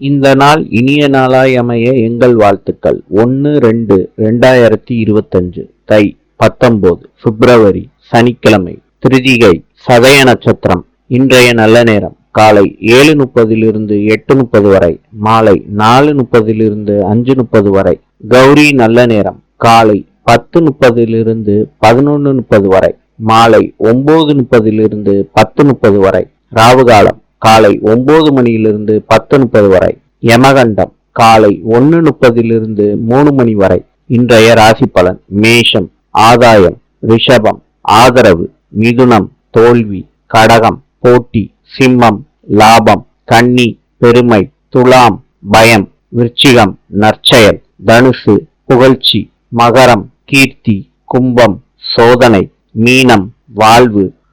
இந்த நாள் இனிய நாளாய் அமைய எங்கள் வாழ்த்துக்கள். ஒன்று ரெண்டு ரெண்டாயிரத்தி இருபத்தஞ்சு தை பத்தொன்பது பிப்ரவரி சனிக்கிழமை திருதிகை சதய நட்சத்திரம் இன்றைய நல்ல நேரம். காலை ஏழு முப்பதிலிருந்து எட்டு முப்பது வரை மாலை நாலு முப்பதிலிருந்து அஞ்சு முப்பது வரை கௌரி நல்ல நேரம். காலை பத்து முப்பதிலிருந்து பதினொன்று முப்பது வரை மாலை ஒன்பது முப்பதிலிருந்து பத்து முப்பது வரை ராவுகாலம். காலை ஒன்பது மணியிலிருந்து பத்து முப்பது வரை. யமகண்டம் காலை ஒன்று முப்பதிலிருந்து மூணு மணி வரை. இன்றைய ராசி பலன் மேஷம் ஆதாயம் ரிஷபம் ஆதரவு மிதுனம் தோல்வி கடகம் போட்டி சிம்மம் லாபம் கன்னி பெருமை துலாம் பயம் விருச்சிகம் நற்செயல் தனுசு புகழ்ச்சி மகரம் கீர்த்தி கும்பம் சோதனை மீனம் வாழ்வு